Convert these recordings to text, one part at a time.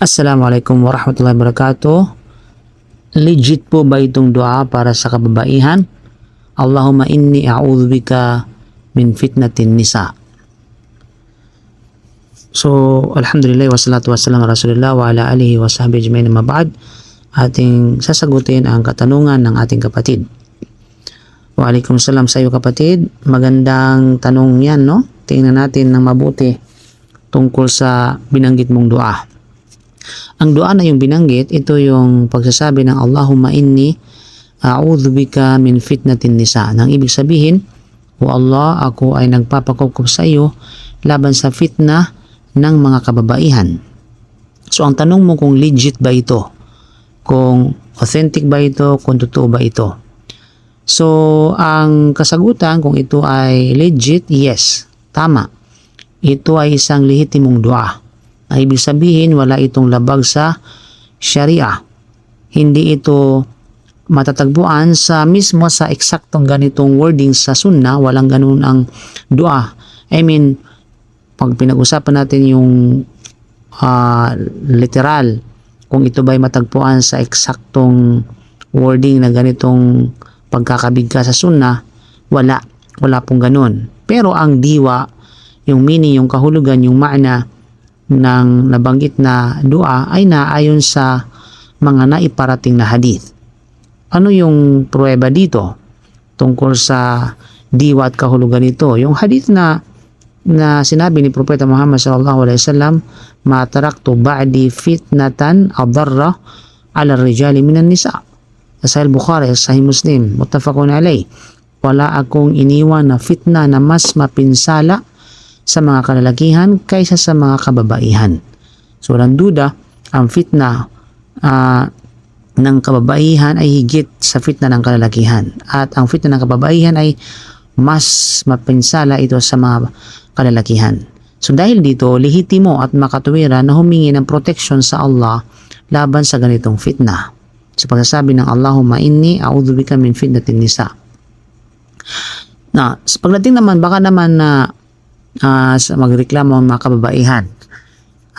Assalamualaikum warahmatullahi wabarakatuh. Legit po ba itong dua para sa kababaihan? Allahumma inni a'udzubika min fitnatin nisa. So, alhamdulillah wassalatu wassalamu ala rasulillah wa ala alihi wa sahbihi ajma'in amma ba'd. Ating sasagutin ang katanungan ng ating kapatid. Waalaikumsalam sa iyo kapatid. Magandang tanong yan, no? Tingnan natin ng mabuti tungkol sa binanggit mong dua. Ang dua na yung binanggit, ito yung pagsasabi ng Allahumma inni a'udhu bika min fitnatin nisa. Nang ibig sabihin, O Allah, ako ay nagpapakukup sa iyo laban sa fitna ng mga kababaihan. So ang tanong mo kung legit ba ito? Kung authentic ba ito? Kung totoo ba ito? So ang kasagutan kung ito ay legit, yes, tama. Ito ay isang lehitimong dua. Ang ibig sabihin, wala itong labag sa Sharia. Hindi ito matatagpuan sa mismo sa eksaktong ganitong wording sa sunna, walang ganun ang dua. I mean, pag pinag-usapan natin yung ah, literal, kung ito ba'y matagpuan sa eksaktong wording na ganitong pagkakabigka sa sunna, wala. Wala pong ganun. Pero ang diwa, yung meaning, yung kahulugan, yung maana ng nabanggit na dua ay naayon sa mga naiparating na hadith. Ano yung pruweba dito tungkol sa diwa at kahulugan nito? Yung hadith na na sinabi ni Propeta Muhammad sallallahu alaihi wasallam, "Ma taraktu ba'di fitnatan adarra 'ala rijali minan nisa." Sa Sahih Bukhari, Sahih Muslim, muttafaqun alayh. Wala akong iniwan na fitna na mas mapinsala sa mga kalalakihan kaysa sa mga kababaihan. So walang duda, ang fitna ah, ng kababaihan ay higit sa fitna ng kalalakihan. At ang fitna ng kababaihan ay mas mapinsala ito sa mga kalalakihan. So dahil dito, lehitimo at makatuwira na humingi ng protection sa Allah laban sa ganitong fitna. Sa pagsasabi ng Allahumma inni a'udhu bika min fitnatin nisa. Na, sa pagdating naman, baka naman na ah, sa magreklamo ang mga kababaihan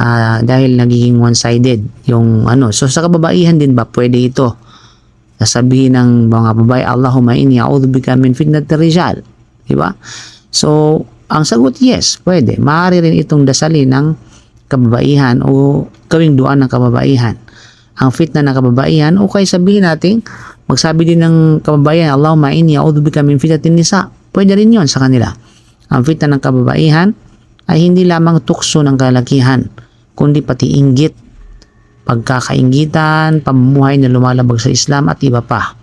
ah, dahil nagiging one-sided yung ano. So sa kababaihan din ba pwede ito? Sasabihin ng mga babae, Allahumma inni a'udhu bika min fitnatir rijal. Di ba? So, ang sagot, yes, pwede. Maaari rin itong dasalin ng kababaihan o gawing duan ng kababaihan. Ang fitna ng kababaihan o kaya sabihin natin, magsabi din ng kababaihan, Allahumma inni a'udhu bika min fitnatin nisa. Pwede rin yon sa kanila. Ang fitna ng kababaihan ay hindi lamang tukso ng kalakihan, kundi pati inggit, pagkakainggitan, pamumuhay na lumalabag sa Islam at iba pa,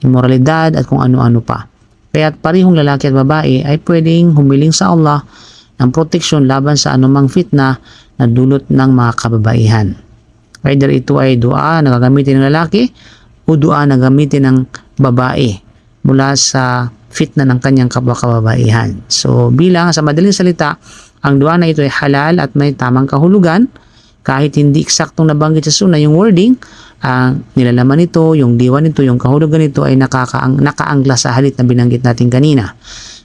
immoralidad at kung ano-ano pa. Kaya parihong lalaki at babae ay pwedeng humiling sa Allah ng proteksyon laban sa anumang fitna na dulot ng mga kababaihan. Either ito ay dua na gagamitin ng lalaki o dua na gamitin ng babae mula sa fitna ng kanyang kababaihan. So bilang sa madaling salita, ang dua na ito ay halal at may tamang kahulugan kahit hindi eksaktong nabanggit sa sunna yung wording, ang nilalaman nito, yung diwa nito, yung kahulugan nito ay nakakaang, nakaangla sa halit na binanggit natin kanina.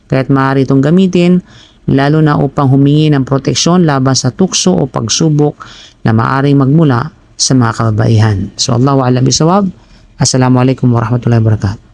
Kaya't maaari itong gamitin lalo na upang humingi ng proteksyon laban sa tukso o pagsubok na maaring magmula sa mga kababaihan. So, Allahu a'lam bisawab. Assalamualaikum warahmatullahi wabarakatuh.